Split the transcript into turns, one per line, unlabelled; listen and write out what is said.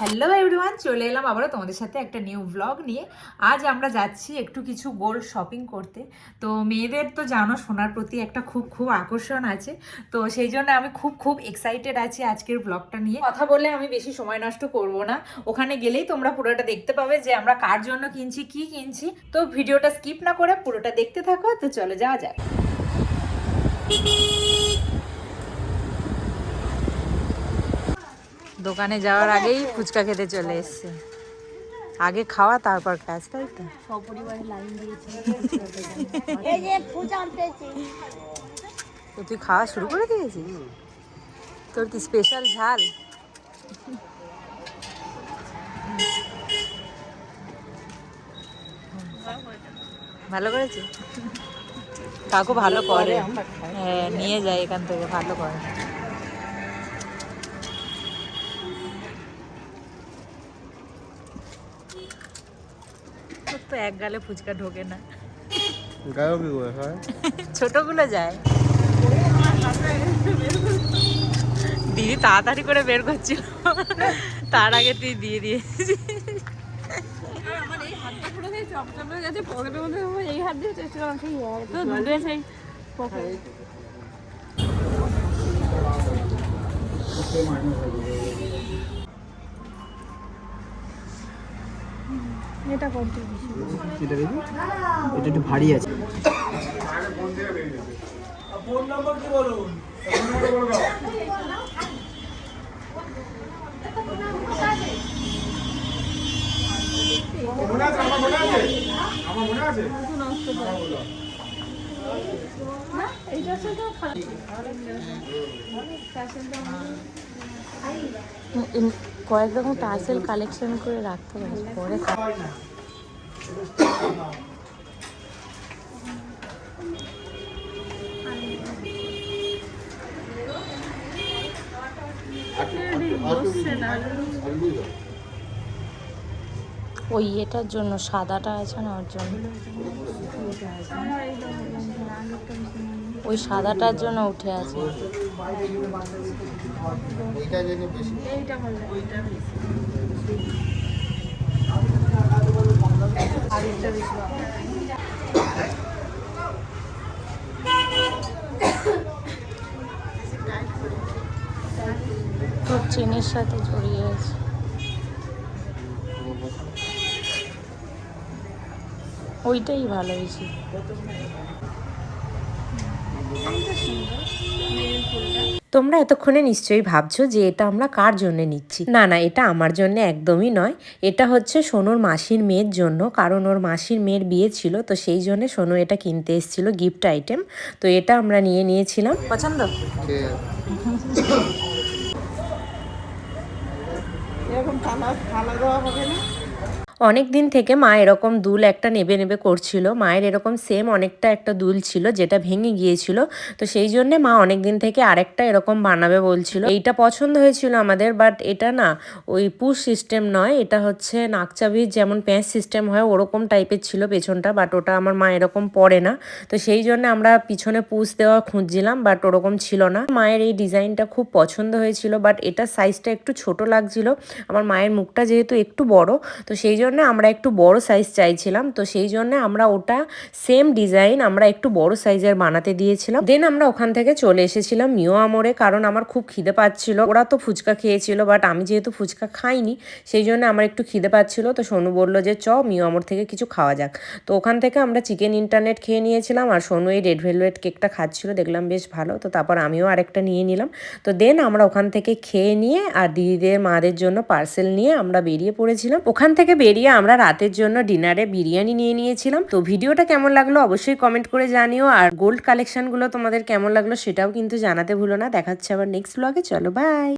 Hello everyone চলে এলাম আবারও তোমাদের সাথে একটা নিউ ব্লগ নিয়ে। আজ আমরা যাচ্ছি একটু কিছু গোল্ড শপিং করতে। তো মেয়েদের তো জানো, সোনার প্রতি একটা খুব খুব আকর্ষণ আছে। তো সেই জন্য আমি খুব খুব এক্সাইটেড আছি আজকের ব্লগটা নিয়ে। কথা বলে আমি বেশি সময় নষ্ট করব না। ওখানে গেলেই তোমরা পুরোটা দেখতে পাবে যে আমরা কার জন্য কিনছি, কি কিনছি। তো ভিডিওটা স্কিপ না করে পুরোটা দেখতে থাকো, তো চলে যাওয়া যাক। দোকানে যাওয়ার আগেই ফুচকা খেতে চলে এসছে। আগে খাওয়া তারপর কাজ তাই তো?
সপরিবারে লাইন দিয়েছি। এই যে পূজা
তো তুই খাওয়া শুরু করে দিয়েছিস? তোর কি স্পেশাল ঝাল? ভালো করেছে কাকু ভালো করে। হ্যাঁ নিয়ে যায় এখান থেকে ভালো করে। তো এক গালে ফুচকা ঢোকে না।
গায়ও কি হয়?
ছোটগুলো যায়। দিদি তাড়াতাড়ি করে বের করছিল। তার আগে তুই দিয়ে দিয়েছিস।
আমার এই হাতটা পুরো সেই চপচপে গেছে পকেটের মধ্যে এই হাত দিয়ে চেষ্টা করলাম সেই তো দূরে সেই পকেট এটা কত
এটা দেখি এটা একটু ভারী আছে
এইটা তো খারাপ
কয়েক রকম টার্সেল কালেকশন করে রাখতে পারিস পরে ওই এটার জন্য সাদাটা আছে না ওর জন্য? ওই সাদাটার জন্য উঠে আছে। চেনের সাথে জড়িয়ে আছে। ওইটাই ভালো হয়েছে।
তোমরা এতক্ষণে নিশ্চয়ই ভাবছ যে এটা আমরা কার জন্য নিচ্ছি? না না এটা আমার জন্য একদমই নয়। এটা হচ্ছে সোনুর মাসির মেয়ের জন্য কারণ ওর মাসির মেয়ের বিয়ে ছিল তো সেই জন্য সোনু এটা কিনতে এসেছিল গিফট আইটেম। তো এটা আমরা নিয়ে নিয়েছিলাম।
পছন্দ?
এরকম হবে না?
অনেক দিন থেকে মা এরকম দুল একটা নেবে নেবে করছিল। মায়ের এরকম সেম অনেকটা একটা দুল ছিল যেটা ভেঙে গিয়েছিল। তো সেই জন্য মা অনেক দিন থেকে আরেকটা এরকম বানাবে বলছিল। এইটা পছন্দ হয়েছিল আমাদের বাট এটা না ওই পুশ সিস্টেম নয়, এটা হচ্ছে নাকচাবির যেমন প্যাঁচ সিস্টেম হয় ওরকম টাইপের ছিল পেছনটা বাট ওটা আমার মা এরকম পরে না। তো সেই জন্য আমরা পিছনে পুশ দেওয়া খুঁজছিলাম বাট ওরকম ছিল না। মায়ের এই ডিজাইনটা খুব পছন্দ হয়েছিল বাট এটা সাইজটা একটু ছোট লাগছিল। আমার মায়ের মুখটা যেহেতু একটু বড়, তো সেই জন্য আমরা একটু বড় সাইজ চাইছিলাম, তো সেই জন্য আমরা ওটা সেম ডিজাইন আমরা একটু বড় সাইজের বানাতে দিয়েছিলাম। দেন আমরা ওখান থেকে চলে এসেছিলাম মিও আমরে কারণ আমার খুব খিদে পাচ্ছিল। ওরা তো ফুচকা খেয়েছিল বাট আমি যেহেতু ফুচকা খাইনি, সেই জন্য আমার একটু খিদে পাচ্ছিল। তো সোনু বলল যে, চ মিও আমর থেকে কিছু খাওয়া যাক। তো ওখান থেকে আমরা চিকেন ইন্টারনেট খেয়ে নিয়েছিলাম, আর সোনু এই রেড ভেলভেট কেকটা খাচ্ছিল, দেখলাম বেশ ভালো। তো তারপর আমিও আরেকটা নিয়ে নিলাম। তো দেন আমরা ওখান থেকে খেয়ে নিয়ে, আর দিদিদের মাদের জন্য পার্সেল নিয়ে আমরা বেরিয়ে পড়েছিলাম। ওখান থেকে বেরিয়ে আমরা রাতের জন্য ডিনারে বিরিয়ানি নিয়ে নিয়েছিলাম। তো ভিডিওটা কেমন লাগল অবশ্যই কমেন্ট করে জানিও। আর গোল্ড কালেকশনগুলো তোমাদের কেমন লাগল সেটাও কিন্তু জানাতে ভুলো না। দেখাচ্ছে আবার নেক্সট ব্লগে চলো বাই